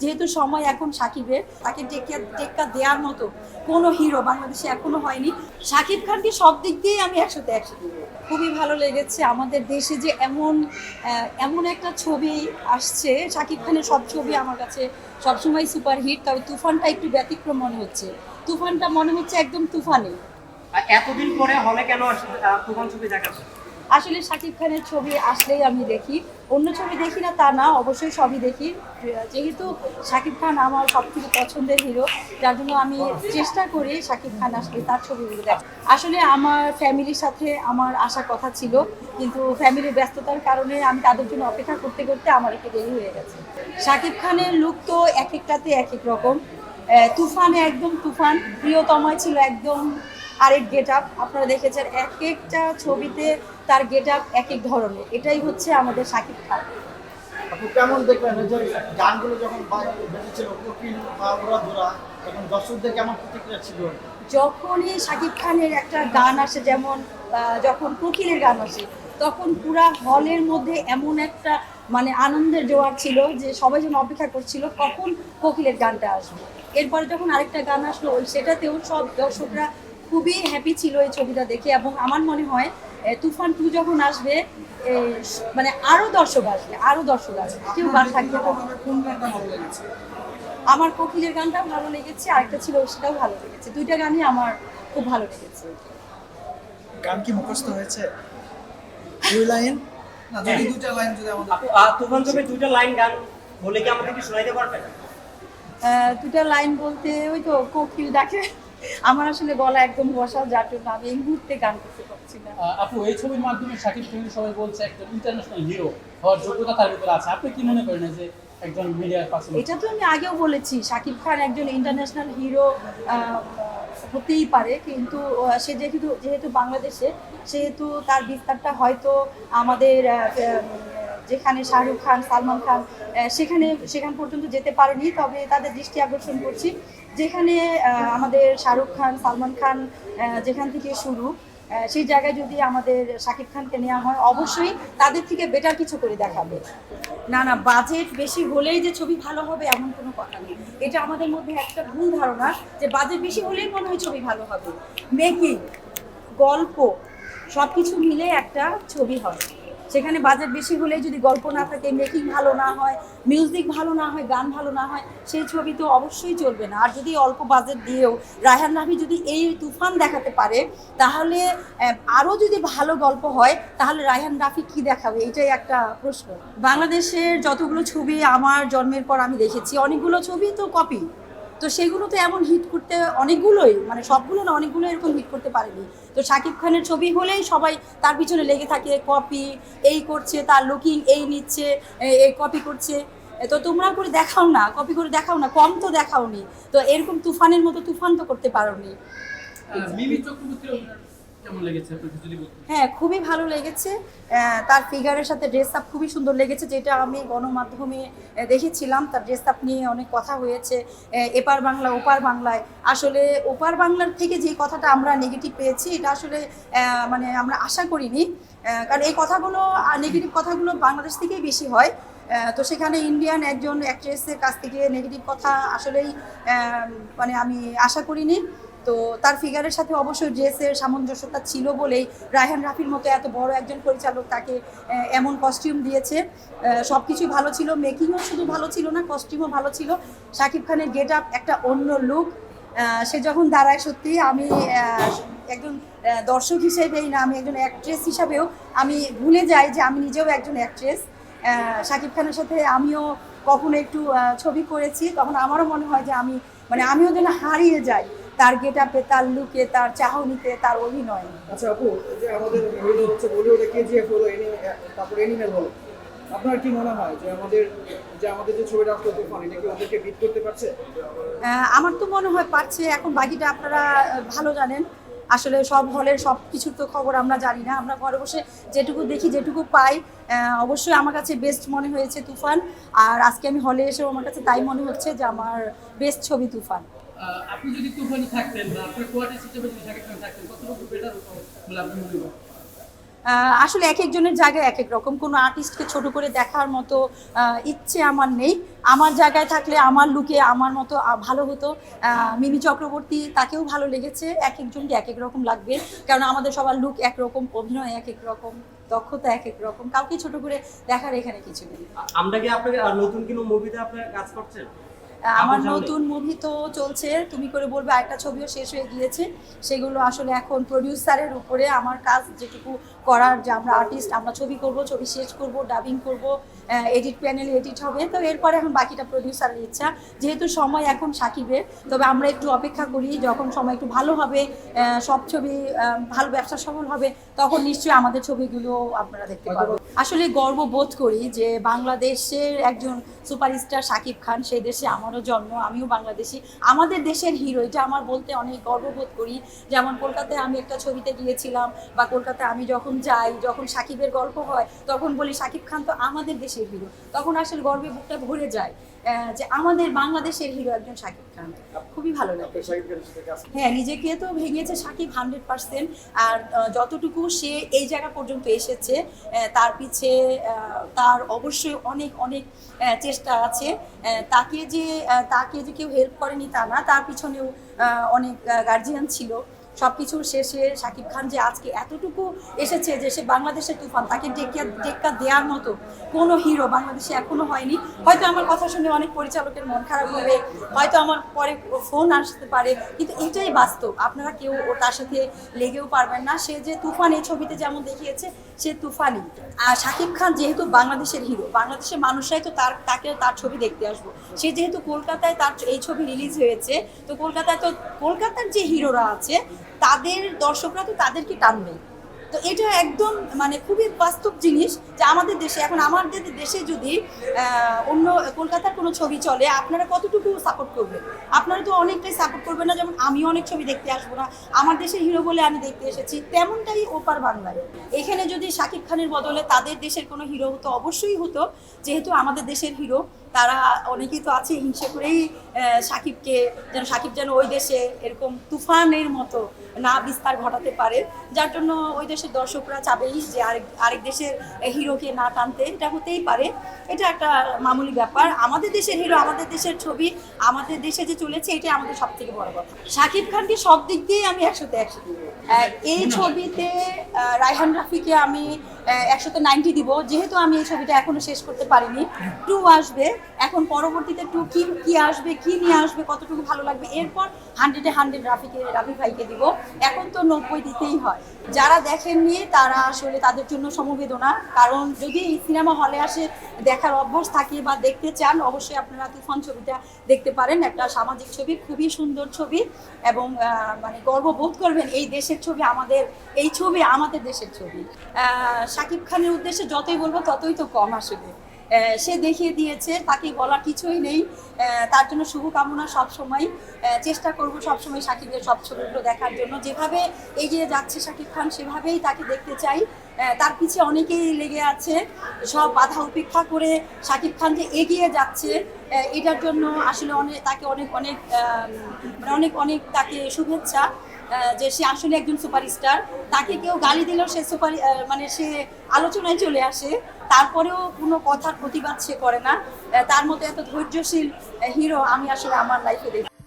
যেহেতু সময় এখন সাকিবের, তাকে টেক্কা টেক্কা দেওয়ার মতো কোনো হিরো বাংলাদেশে এখনও হয়নি। সাকিব খানকে সব দিক দিয়েই আমি একসাথে একসাথে খুবই ভালো লেগেছে আমাদের দেশে যে এমন এমন একটা ছবি আসছে, সাকিব খানের সব ছবি আমার কাছে সবসময় সুপারহিট তবে তুফানটা একটু ব্যতিক্রম মনে হচ্ছে। তুফানটা মনে হচ্ছে একদম তুফানে। এতদিন পরে হলে কেন তুফান ছবি দেখাচ্ছে আসলে শাকিব খানের ছবি আসলেই আমি দেখি। অন্য ছবি দেখি না, তা না, অবশ্যই সবই দেখি। যেহেতু শাকিব খান আমার সব থেকে পছন্দের হিরো, যার জন্য আমি চেষ্টা করি শাকিব খান আসলে তার ছবিগুলো দেখ আসলে আমার ফ্যামিলির সাথে আমার আসার কথা ছিল, কিন্তু ফ্যামিলির ব্যস্ততার কারণে আমি তাদের জন্য অপেক্ষা করতে করতে আমার একটু দেরি হয়ে গেছে। শাকিব খানের লুক তো এক একটাতে এক এক রকম। তুফানে একদম তুফান, প্রিয়তমায় ছিল একদম আরেক গেট আপ আপনারা দেখেছেন এক একটা ছবিতে তার গেট আপ এক এক ধরনের। এটাই হচ্ছে আমাদের শাকিব খান। কেমন দেখলেন যে গানগুলো যখন কোকিল তখন দর্শকদের কেমন প্রতিক্রিয়া ছিল? যখনই শাকিব খানের একটা গান আসে যেমন যখন কোকিলের গান আসে তখন পুরা হলের মধ্যে এমন একটা মানে আনন্দের জোয়ার ছিল যে সবাই যেন অপেক্ষা করছিল কখন কোকিলের গানটা আসবে। এরপরে যখন আরেকটা গান আসলো সেটাতেও সব দর্শকরা খুবই হ্যাপি ছিল এই ছবিটা দেখে এবং আমার মনে হয় তুফান টু যখন আসবে মানে আরও দর্শক আসবে আরও দর্শক আসবে। কেউ গান থাকবে না কোন গানটা ভালো লেগেছে? আমার কোকিলের গানটাও ভালো লেগেছে আরেকটা ছিল সেটাও ভালো লেগেছে। দুইটা গানই আমার খুব ভালো লেগেছে। গান কি মুখস্থ হয়েছে? দুই লাইন? না যদি দুইটা লাইন যদি আমাদের তুফান ছবির দুইটা লাইন গান বলে কি আমাদেরকে শোনাইতে পারবেন আহ, দুটা লাইন বলতে ওই তো কোকিল ডাকে আমার আসলে গলা একদম বসা যার জন্য আমি এই মুহূর্তে গান করতে পারছি না। আপু এই ছবির মাধ্যমে শাকিব খানকে সবাই বলছে একজন ইন্টারন্যাশনাল হিরো হওয়ার যোগ্যতা তার ভিতরে আছে। আপনি কি মনে করেন যে একজন মিডিয়ার পার্সন এটা তো আমি আগেও বলেছি শাকিব খান একজন ইন্টারন্যাশনাল হিরো হতেই পারে কিন্তু সে যেহেতু যেহেতু বাংলাদেশে সেহেতু তার বিস্তারটা হয়তো আমাদের যেখানে শাহরুখ খান, সালমান খান সেখানে, সেখান পর্যন্ত যেতে পারেনি, তবে তাদের দৃষ্টি আকর্ষণ করছি। যেখানে আমাদের শাহরুখ খান, সালমান খান যেখান থেকে শুরু সেই জায়গায় যদি আমাদের শাকিব খানকে নেওয়া হয়, অবশ্যই তাদের থেকে বেটার কিছু করে দেখাবে। না না বাজেট বেশি হলেই যে ছবি ভালো হবে এমন কোনো কথা নেই। এটা আমাদের মধ্যে একটা ভুল ধারণা যে বাজেট বেশি হলেই মনে হয় ছবি ভালো হবে। মেকিং গল্প সব কিছু মিলে একটা ছবি হয়। সেখানে বাজেট বেশি হলে যদি গল্প না থাকে মেকিং ভালো না হয় মিউজিক ভালো না হয়, গান ভালো না হয়, সেই ছবি তো অবশ্যই চলবে না। আর যদি অল্প বাজেট দিয়েও রায়হান রাফি যদি এই তুফান দেখাতে পারে, তাহলে আরও যদি ভালো গল্প হয়, তাহলে রায়হান রাফি কি দেখাবে? এটাই একটা প্রশ্ন। বাংলাদেশের যতগুলো ছবি আমার জন্মের পর আমি দেখেছি, অনেকগুলো ছবি তো কপি তো সেগুলো তো এমন হিট করতে অনেকগুলোই মানে সবগুলো না অনেকগুলো এরকম হিট করতে পারেনি। তো শাকিব খানের ছবি হলেই সবাই তার পিছনে লেগে থাকে কপি এই করছে, তার লুকিং এই নিচ্ছে এই কপি করছে। তো তোমরা করে দেখাও না কপি করে দেখাও না, কম তো দেখাওনি। তো এরকম তুফানের মতো তুফান তো করতে পারোনি। মিমি চক্রবর্তীর হ্যাঁ খুবই ভালো লেগেছে। তার ফিগারের সাথে ড্রেস আপ খুবই সুন্দর লেগেছে, যেটা আমি গণমাধ্যমে দেখেছিলাম। তার ড্রেস আপ নিয়ে অনেক কথা হয়েছে। এপার বাংলা, ওপার বাংলায়। আসলে ওপার বাংলার থেকে যে কথাটা আমরা নেগেটিভ পেয়েছি, এটা আসলে মানে আমরা আশা করিনি। কারণ এই কথাগুলো নেগেটিভ কথাগুলো বাংলাদেশ থেকেই বেশি হয়। তো সেখানে ইন্ডিয়ান একজন অ্যাক্ট্রেসের কাছ থেকে নেগেটিভ কথা আসলেই মানে আমি আশা করিনি। তো তার ফিগারের সাথে অবশ্যই ড্রেসের সামঞ্জস্যতা ছিল বলেই রায়হান রাফির মতো এত বড় একজন পরিচালক তাকে এমন কস্টিউম দিয়েছে। সব কিছুই ভালো ছিল মেকিংও শুধু ভালো ছিল না কস্টিউমও ভালো ছিল। শাকিব খানের গেট আপ একটা অন্য লুক সে যখন দাঁড়ায় সত্যি আমি একজন দর্শক হিসেবেই না, আমি একজন অ্যাক্ট্রেস হিসাবেও আমি ভুলে যাই যে আমি নিজেও একজন অ্যাক্ট্রেস শাকিব খানের সাথে আমিও কখনো একটু ছবি করেছি, তখন আমারও মনে হয় যে আমি মানে আমিও যেন হারিয়ে যাই। তার গেট আপে তার লুকে তার চাহনিতে তার অভিনয়। আচ্ছা আপু যে আমাদের হলো হচ্ছে বলিউডে কেজিএফ হলো তারপর এনিমেল হলো আপনার কি মনে হয় যে আমাদের যে আমাদের যে ছবিটা আসলো তুফান এটা কি ওদেরকে বিট করতে পারছে? আমার তো মনে হয় পারছে। এখন বাকিটা আপনারা ভালো জানেন। আসলে সব হলের সব কিছুর তো খবর আমরা জানি না। আমরা ঘরে বসে যেটুকু দেখি যেটুকু পাই অবশ্যই আমার কাছে বেস্ট মনে হয়েছে তুফান। আর আজকে আমি হলে এসেও আমার কাছে তাই মনে হচ্ছে যে আমার বেস্ট ছবি তুফান। আপনি যদি থাকতেন বা আপনার কোয়ার্টার হিসেবে যদি শাকিব খান থাকতেন কতটুকু বেটার হতো বলে আপনি মনে করেন? আসলে এক একজনের জায়গায় এক এক রকম। কোনো আর্টিস্টকে ছোট করে দেখার মতো ইচ্ছে আমার নেই। আমার জায়গায় থাকলে আমার লুকে আমার মতো ভালো হতো। মিমি চক্রবর্তী তাকেও ভালো লেগেছে। এক একজনকে এক এক রকম লাগবে। কারণ আমাদের সবার লুক একরকম অভিনয় এক এক রকম দক্ষতা এক এক রকম। কাউকে ছোট করে দেখার এখানে কিছু নেই। আমরা কি আপনাকে নতুন কোনো মুভিতে আপনার কাজ করছেন? আমার নতুন মুভি তো চলছে তুমি করে বলবে একটা ছবিও শেষ হয়ে গিয়েছে। সেগুলো আসলে এখন প্রডিউসারের উপরে আমার কাজ যেটুকু করার যে আমরা আর্টিস্ট আমরা ছবি করব ছবি শেষ করব ডাবিং করব এডিট প্যানেল এডিট হবে। তো এরপরে এখন বাকিটা প্রডিউসারের ইচ্ছা। যেহেতু সময় এখন সাকিবের তবে আমরা একটু অপেক্ষা করি যখন সময় একটু ভালো হবে সব ছবি ভালো ব্যবসা সফল হবে তখন নিশ্চয়ই আমাদের ছবিগুলো আপনারা দেখতে পারবেন। আসলে গর্ব বোধ করি যে বাংলাদেশের একজন সুপারস্টার সাকিব খান, সেই দেশে আমারও জন্ম, আমিও বাংলাদেশি। আমাদের দেশের হিরো এটা আমার বলতে অনেক গর্ববোধ করি। যেমন কলকাতায় আমি একটা ছবিতে গিয়েছিলাম বা কলকাতায় আমি যখন যাই, যখন সাকিবের গল্প হয়, তখন বলি সাকিব খান তো আমাদের দেশের হিরো তখন আসলে গর্বে বুকটা ভরে যায়। যে আমাদের বাংলাদেশের হিরো একজন শাকিব খান। খুবই ভালো লাগে। শাকিব হ্যাঁ নিজেকে তো ভেঙেছে সাকিব হান্ড্রেড পার্সেন্ট। আর যতটুকু সে এই জায়গা পর্যন্ত এসেছে তার পিছে তার অবশ্যই অনেক অনেক চেষ্টা আছে। তাকে যে তাকে যে কেউ হেল্প করেনি তা না তার পিছনেও অনেক গার্জিয়ান ছিল। সব কিছুর শেষে শাকিব খান যে আজকে এতটুকু এসেছে যে সে বাংলাদেশের তুফান, তাকে টেক্কা টেক্কা দেওয়ার মতো কোনো হিরো বাংলাদেশে এখনও হয়নি। হয়তো আমার কথা শুনে অনেক পরিচালকের মন খারাপ হবে, হয়তো আমার পরে ফোন আসতে পারে, কিন্তু এটাই বাস্তব। আপনারা কেউ ও তার সাথে লেগেও পারবেন না। সে যে তুফান, এই ছবিতে যেমন দেখিয়েছে, সে তুফানই। আর শাকিব খান যেহেতু বাংলাদেশের হিরো বাংলাদেশের মানুষরাই তো তার তাকে তার ছবি দেখতে আসব। সে যেহেতু কলকাতায় তার এই ছবি রিলিজ হয়েছে, তো কলকাতায় তো কলকাতার যে হিরোরা আছে তাদের দর্শকরা তো তাদেরকে টানবে। তো এটা একদম মানে খুবই বাস্তব জিনিস যে আমাদের দেশে, এখন আমাদের দেশে যদি অন্য কলকাতার কোনো ছবি চলে, আপনারা কতটুকু সাপোর্ট করবেন? আপনারা তো অনেকটাই সাপোর্ট করবেন না, যেমন আমি অনেক ছবি দেখতে আসব না। আমার দেশের হিরো বলে আমি দেখতে এসেছি, তেমনটাই ওপার বাংলায়। এখানে যদি শাকিব খানের বদলে তাদের দেশের কোনো হিরো হতো, অবশ্যই হতো, যেহেতু আমাদের দেশের হিরো তারা অনেকেই তো আছে হিংসে করেই সাকিবকে যেন সাকিব যেন ওই দেশে এরকম তুফানের মতো না বিস্তার ঘটাতে পারে। যার জন্য ওই দেশের দর্শকরা চাবেই যে আরেক আরেক দেশের হিরোকে না টানতে এটা হতেই পারে। এটা একটা মামুলি ব্যাপার। আমাদের দেশের হিরো আমাদের দেশের ছবি আমাদের দেশে যে চলেছে এটাই আমাদের সব থেকে বড় কথা। শাকিব খানকে সব দিক দিয়ে আমি একসাথে একসাথে। এই ছবিতে রায়হান রাফিকে আমি একশোতে নাইনটি দিব। যেহেতু আমি এই ছবিটা এখনও শেষ করতে পারিনি। টু আসবে। এখন পরবর্তীতে টু কি কি আসবে, কি নিয়ে আসবে, কতটুকু ভালো লাগবে, এরপর হান্ড্রেডে হান্ড্রেড রাফিকে, রাফি ভাইকে দিব। এখন তো নব্বই দিতেই হয়। যারা দেখেননি, তারা আসলে তাদের জন্য সমবেদনা। কারণ যদি এই সিনেমা হলে আসে, দেখার অভ্যাস থাকে বা দেখতে চান, অবশ্যই আপনারা তুফান ছবিটা দেখতে পারেন। একটা সামাজিক ছবি, খুবই সুন্দর ছবি এবং মানে গর্ববোধ করবেন, এই দেশের ছবি আমাদের, এই ছবি আমাদের দেশের ছবি। শাকিব খানের উদ্দেশ্যে যতই বলব ততই তো কম আসলে। সে দেখিয়ে দিয়েছে, তাকে বলার কিছুই নেই। তার জন্য শুভকামনা সবসময়। চেষ্টা করব সবসময় সাকিবের সব ছবিগুলো দেখার জন্য। যেভাবে এগিয়ে যাচ্ছে শাকিব খান, সেভাবেই তাকে দেখতে চাই। তার পিছে অনেকেই লেগে আছে। সব বাধা উপেক্ষা করে শাকিব খান যে এগিয়ে যাচ্ছে। এটার জন্য আসলে অনেক তাকে অনেক অনেক মানে অনেক অনেক তাকে শুভেচ্ছা। যে সে আসলে একজন সুপারস্টার, তাকে কেউ গালি দিলেও সে সুপার মানে সে আলোচনায় চলে আসে, তারপরেও কোনো কথার প্রতিবাদ সে করে না। তার মতো এত ধৈর্যশীল হিরো আমি আসলে আমার লাইফে দেখি